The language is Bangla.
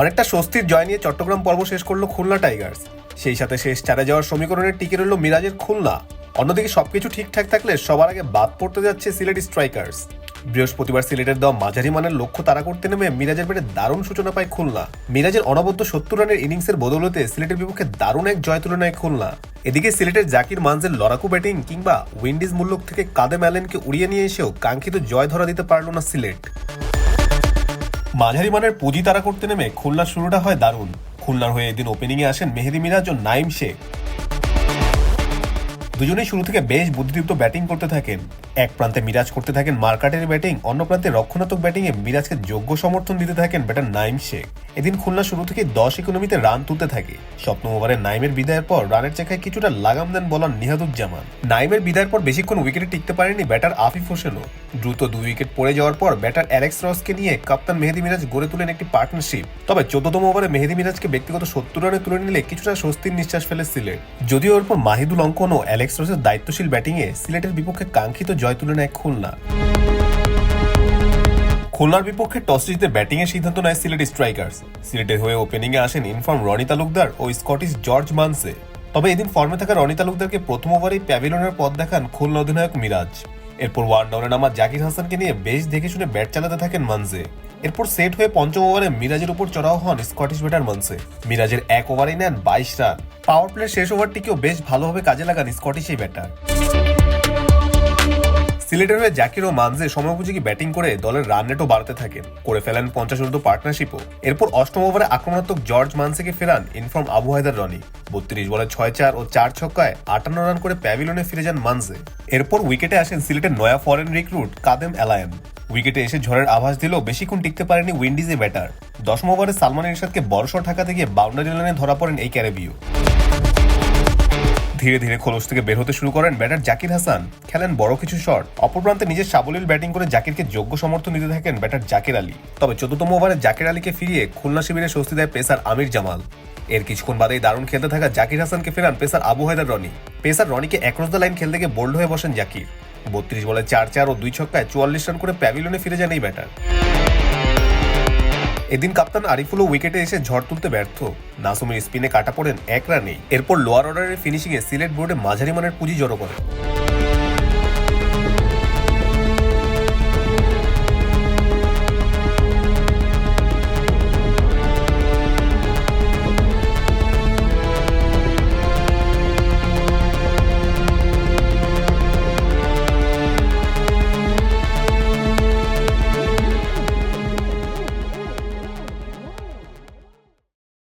অনেকটা স্বস্তির জয় নিয়ে চট্টগ্রাম পর্ব শেষ করল খুলনা টাইগার্স। সেই সাথে শেষ চারে যাওয়ার সমীকরণে টিকে রইল মিরাজের খুলনা। অন্যদিকে সবকিছু ঠিকঠাক থাকলে সবার আগে বাদ পড়তে যাচ্ছে সিলেট স্ট্রাইকার্স। বৃহস্পতিবার সিলেটের দেওয়া মাঝারি মানের লক্ষ্য তাড়া করতে নেমে মিরাজের পেটে দারুণ সূচনা পায় খুলনা। মিরাজের অনবদ্য সত্তর রানের ইনিংসের বদৌলতে সিলেটের বিপক্ষে দারুণ এক জয় তুলে নেয় খুলনা। এদিকে সিলেটের জাকির মানজের লড়াকু ব্যাটিং কিংবা উইন্ডিজ মুল্লুক থেকে কাদেম অ্যালেনকে উড়িয়ে নিয়ে এসেও কাঙ্ক্ষিত জয় ধরা দিতে পারল না সিলেট। মাঝারি মানের পুঁজি তারা করতে নেমে খুলনার শুরুটা হয় দারুণ। খুলনার হয়ে এদিন ওপেনিংয়ে আসেন মেহেদি মিরাজ ও নাইম শেখ। দুজনেই শুরু থেকে বেশ বুদ্ধিদীপ্ত ব্যাটিং করতে থাকেন। এক প্রান্তে মিরাজ করতে থাকেন মার্কাটের ব্যাটিং, অন্য প্রান্তে রক্ষণাত্মক ব্যাটিংয়ে মিরাজকে যোগ্য সমর্থন দিতে থাকেন ব্যাটার নাইম শেখ। এদিন খুলনা শুরু থেকে দশ ইকোনমিতে রান তুলতে থাকে। সপ্তম ওভারে নাইমের বিদায়ের পর রানের চেখায় কিছুটা লাগাম দেন বলার নিহাদুজ্জামান। নাইমের বিদায়ের পর বেশিক্ষণ উইকেটে টিকতে পারেনি ব্যাটার আফিফ হোসেনও। দ্রুত দুই উইকেট পড়ে যাওয়ার পর ব্যাটার অ্যালেক্স রসকে নিয়ে কাপ্তান মেহেদি মিরাজ গড়ে তুলেন একটি পার্টনারশিপ। তবে চোদ্দতম ওভারে মেহেদি মিরাজকে ব্যক্তিগত সত্তর রানে তুলে নিলে কিছুটা স্বস্তির নিঃশ্বাস ফেলে সিলেট যদিও এরপর মাহিদুল অঙ্কন ও অ্যালেক্স রসের দায়িত্বশীল ব্যাটিংয়ে সিলেটের বিপক্ষে কাঙ্ক্ষিত জয় তুলে নেয় খুলনা। খুলনার বিপক্ষে টস জিতে ব্যাটিং এর সিদ্ধান্ত নেয় সিলেট স্ট্রাইকার্স। সিলেটের হয়ে ওপেনিং এ আসেন ইনফর্ম রনি তালুকদার ও স্কটিশ জর্জ মানসে। তবে এদিন ফর্মে থাকা রনি তালুকদারকে প্রথম ওভারেই প্যাভিলনের পথ দেখান খুলনা অধিনায়ক মিরাজ। এরপর ওয়ান ডাউনে নামা জাকির হাসানকে নিয়ে বেশ দেখে শুনে ব্যাট চালাতে থাকেন মানসে। এরপর সেট হয়ে পঞ্চম ওভারে মিরাজের উপর চড়াও হন স্কটিশ ব্যাটার মানসে। মিরাজের এক ওভারেই নেন বাইশ রান। পাওয়ার প্লে শেষ ওভারটিকেও বেশ ভালোভাবে কাজে লাগান স্কটিশ এই ব্যাটার। সিলেটের হয়ে জাকির ও মানজে সময়োপযোগী ব্যাটিং করে দলের রান রেটও বাড়তে থাকেন করে ফেলেন পঞ্চাশ ঊর্ধ্ব পার্টনারশিপও। এরপর অষ্টম ওভারে আক্রমণাত্মক জর্জ মানসেকে ফেরান ইনফর্ম আবু হায়দার রনি। বত্রিশ বলে ছয় চার ও চার ছক্কায় আটান্ন রান করে প্যাভিলনে ফিরে যান মানজে এরপর উইকেটে আসেন সিলেটের নয়া ফরেন রিক্রুট কাদেম অ্যালায়ন উইকেটে এসে ঝড়ের আভাস দিলেও বেশিক্ষণ টিকতে পারেনি উইন্ডিজে ব্যাটার। দশম ওভারে সালমান ইরশাদকে বড়সড় ঠাকাতে গিয়ে বাউন্ডারি লাইনে ধরা পড়েন এই ক্যারেবিও ধীরে ধীরে খোলস থেকে বের হতে শুরু করেন ব্যাটার জাকির হাসান। খেলেন বড় কিছু শট। অপর প্রান্তে নিজের সাবলীল ব্যাটিং করে জাকিরকে যোগ্য সমর্থন দিতে থাকেন ব্যাটার জাকির আলী। তবে চতুর্থম ওভারে জাকির আলীকে ফিরিয়ে খুলনা শিবিরে স্বস্তি দেয় পেসার আমির জামাল। এর কিছুক্ষণ বাদেই দারুণ খেলতে থাকা জাকির হাসানকে ফেরান পেসার আবু হায়দার রনি। পেসার রনিকে একরস দ্য লাইন খেলতে গিয়ে বোল্ড হয়ে বসেন জাকির। বত্রিশ বলে চার চার ও দুই ছক্কায় চুয়াল্লিশ রান করে প্যাভিলনে ফিরে যান এই ব্যাটার। এদিন কাপ্তান আরিফুলও উইকেটে এসে ঝড় তুলতে ব্যর্থ। নাসুমের স্পিনে কাটা পড়েন এক রানেই। এরপর লোয়ার অর্ডারের ফিনিশিংয়ে সিলেট বোর্ডে মাঝারি মানের পুঁজি জড়ো করে।